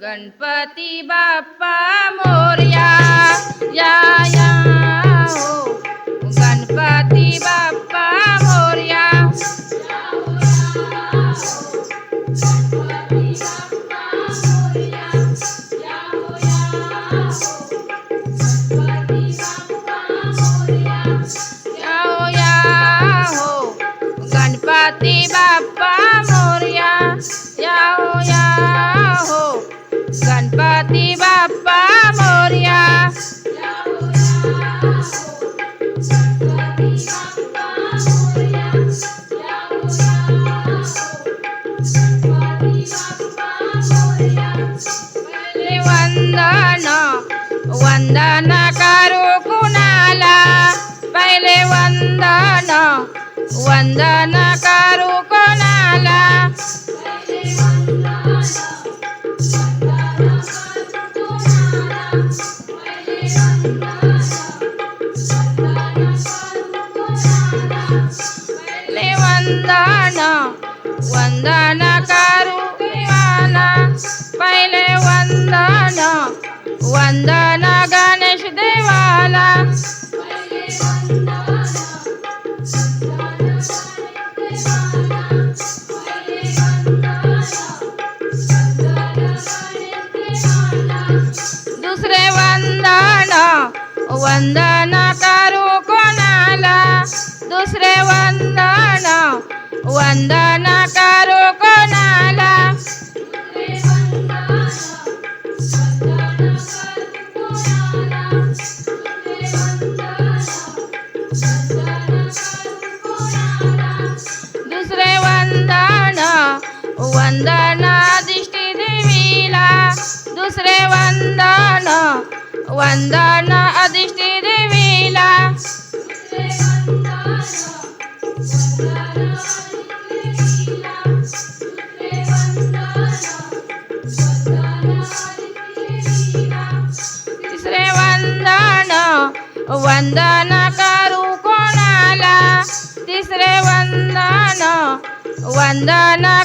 गणपती बाप्पा मोर्या या या हो. वंदन करू वंदन करू कोणाला? दुसरे वंदन वंदन करू कोणाला? वंदना अधिष्ठी देवीला. तिसरे वंदन वंदन करू कोणाला? तिसरे वंदन वंदन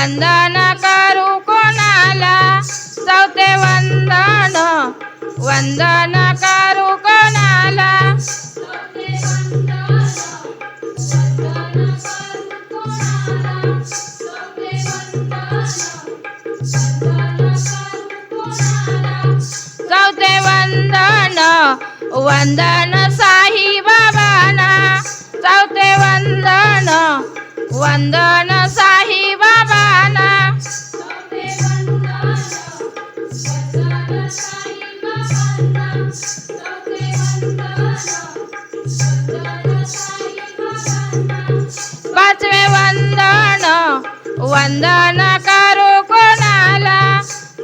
वंदन करू कोणाला? चौथे वंदन. वंदन करू कोणाला? चौथे वंदन. वंदन साई बाबाना. चौथे वंदन. वंदन वंदन करू कोणाला?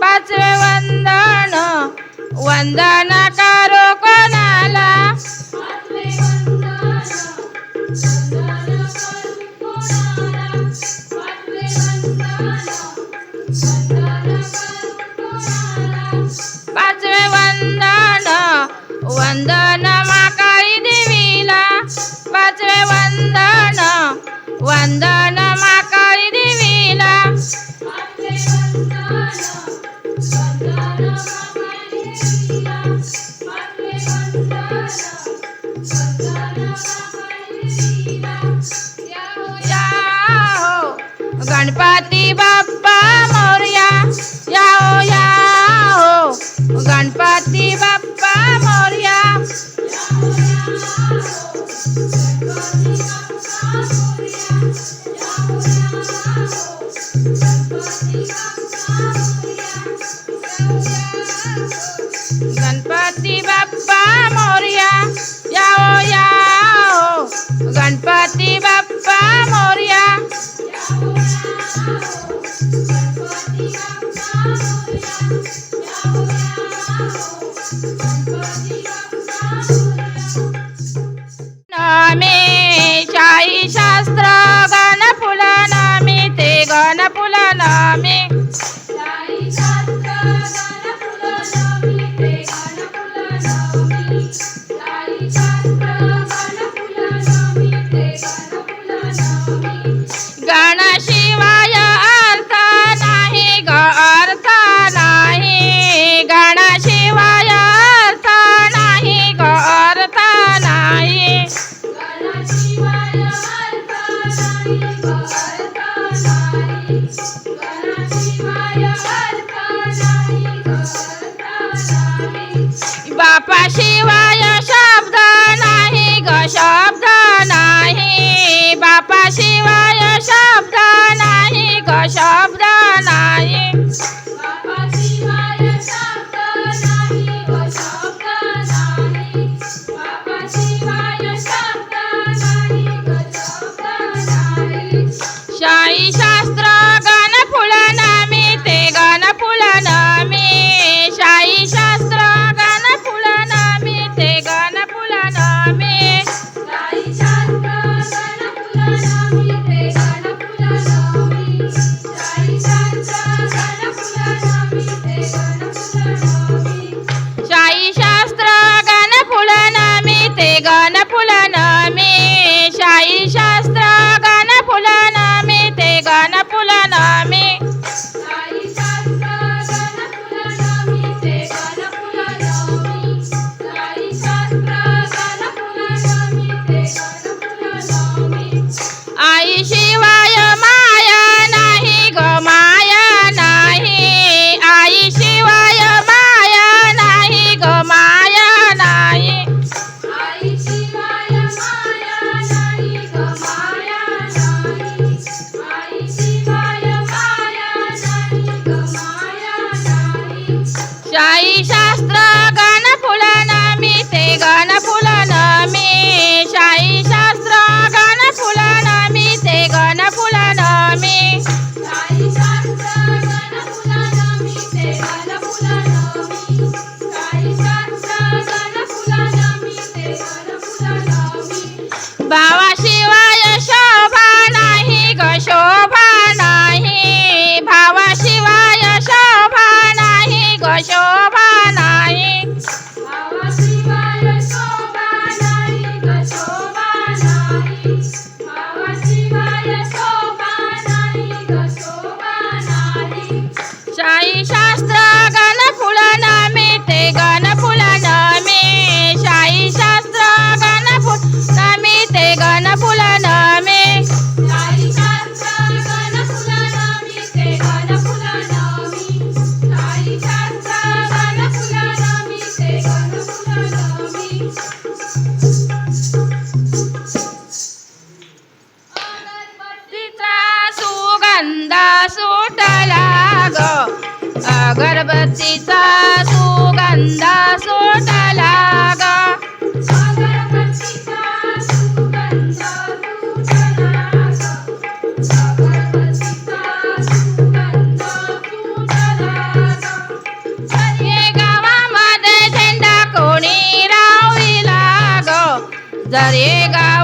पाचवे वंदन वंदन गणपती Thank you. ग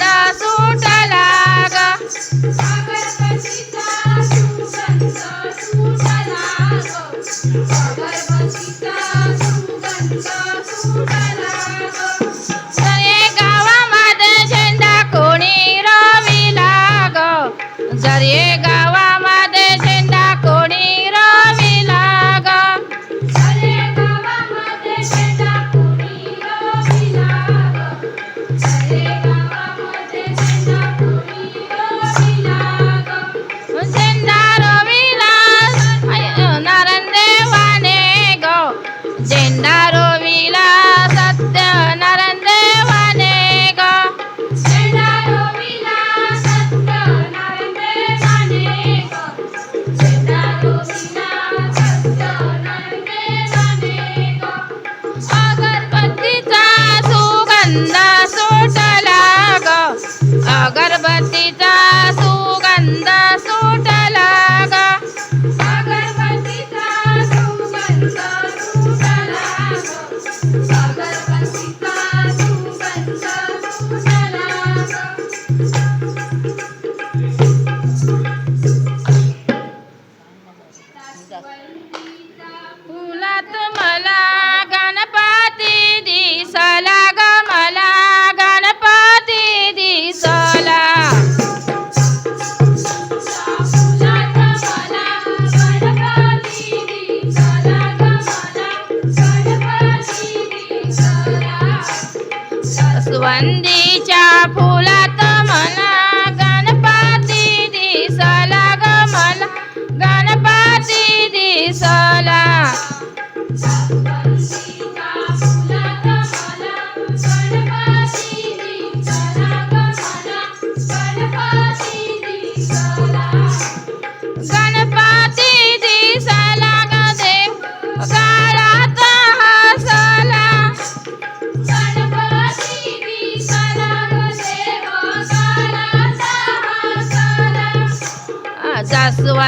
তা ग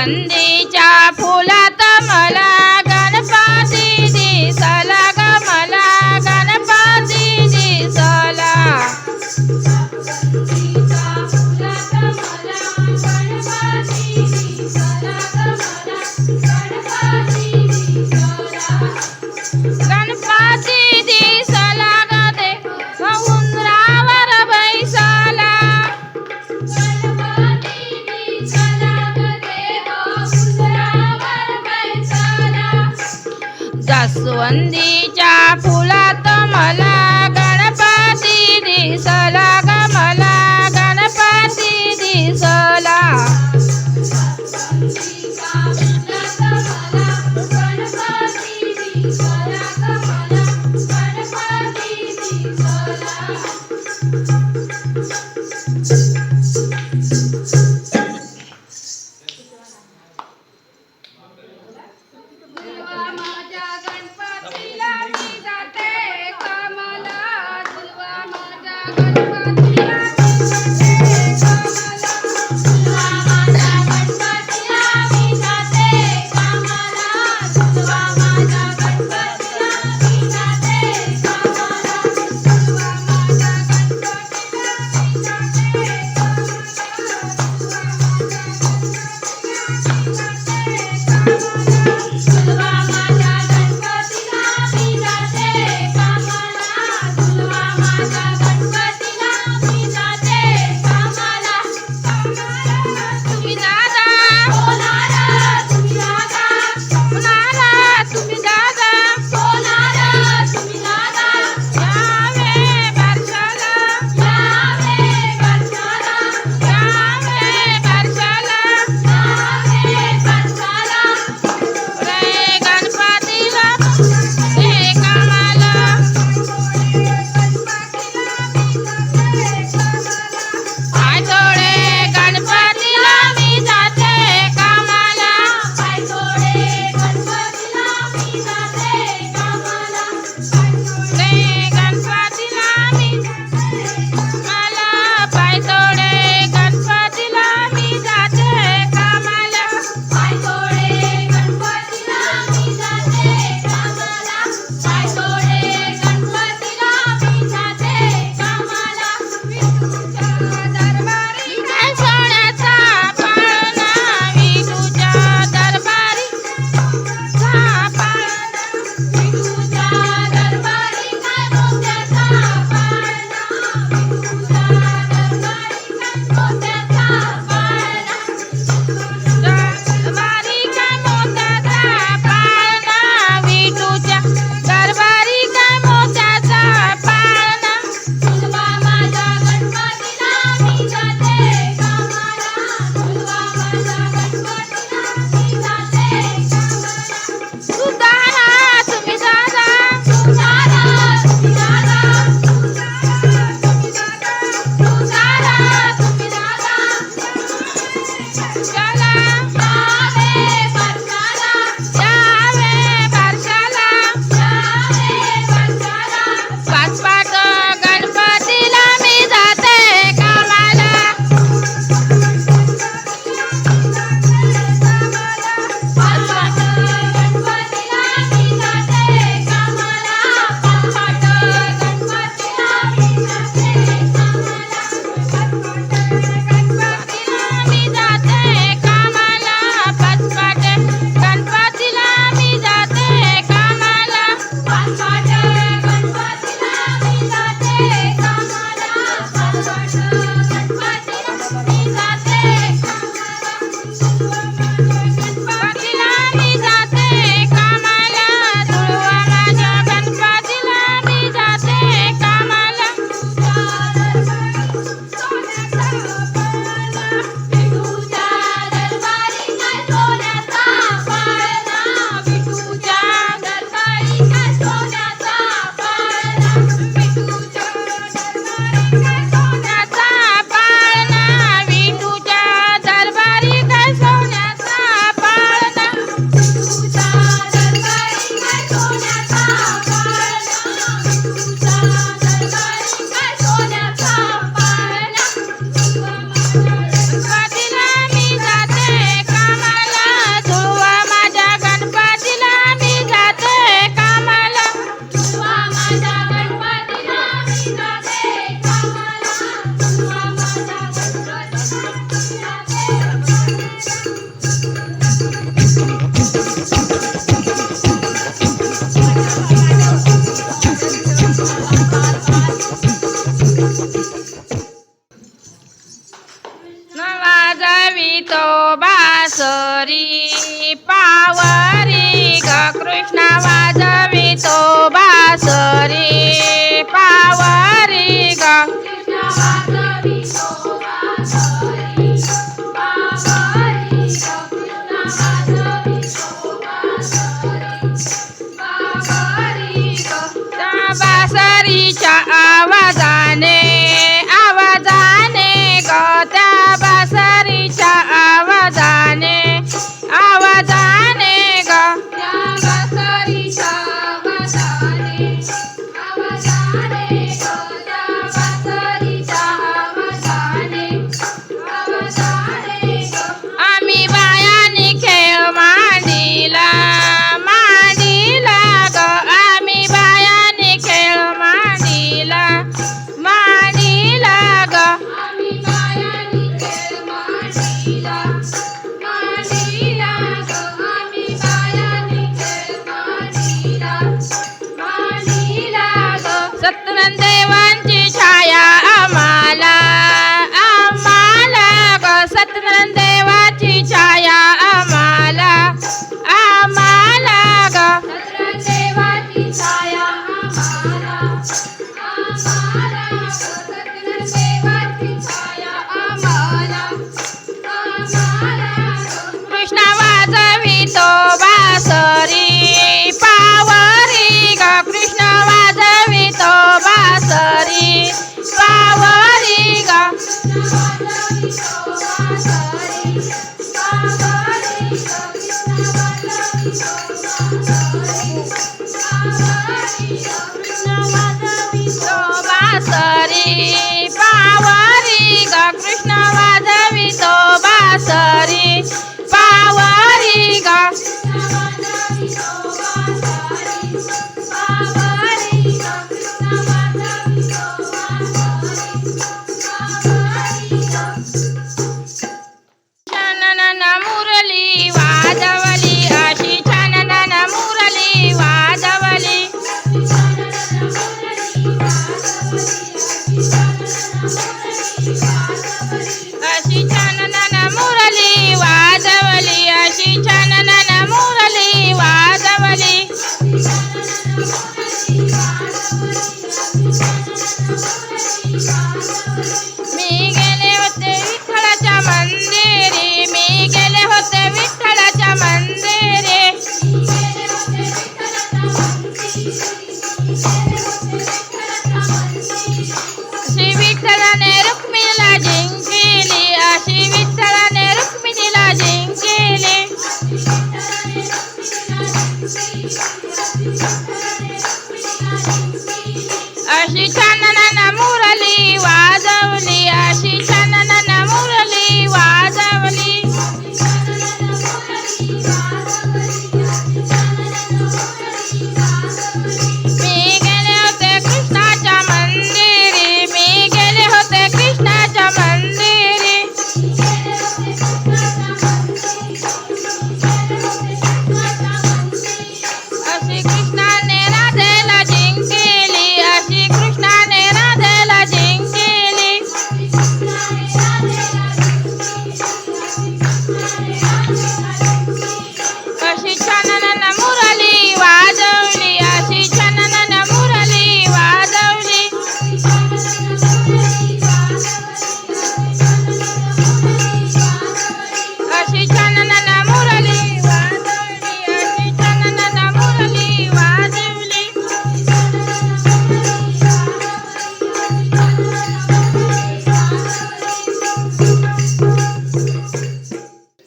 வந்தே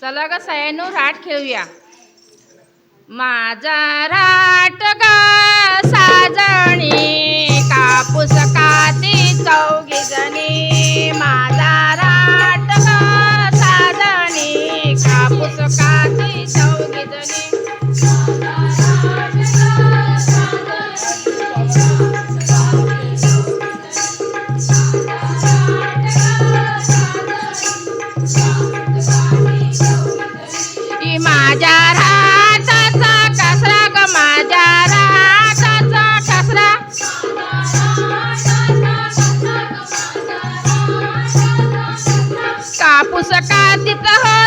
चला ग सयानू राट खेळूया. माझा राट ग साजणी कापूस काती चौघी जणी. apu sekati tahan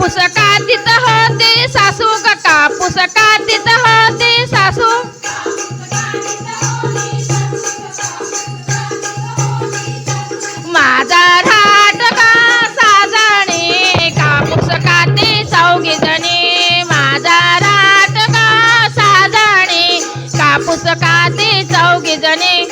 कापूस कातीत होते सासू का कापूस कातीत होते सासू. माझा राट का साजणे कापूस काते चौघी जणी. माझा राट का साजणे कापूस काते चौघी जणी.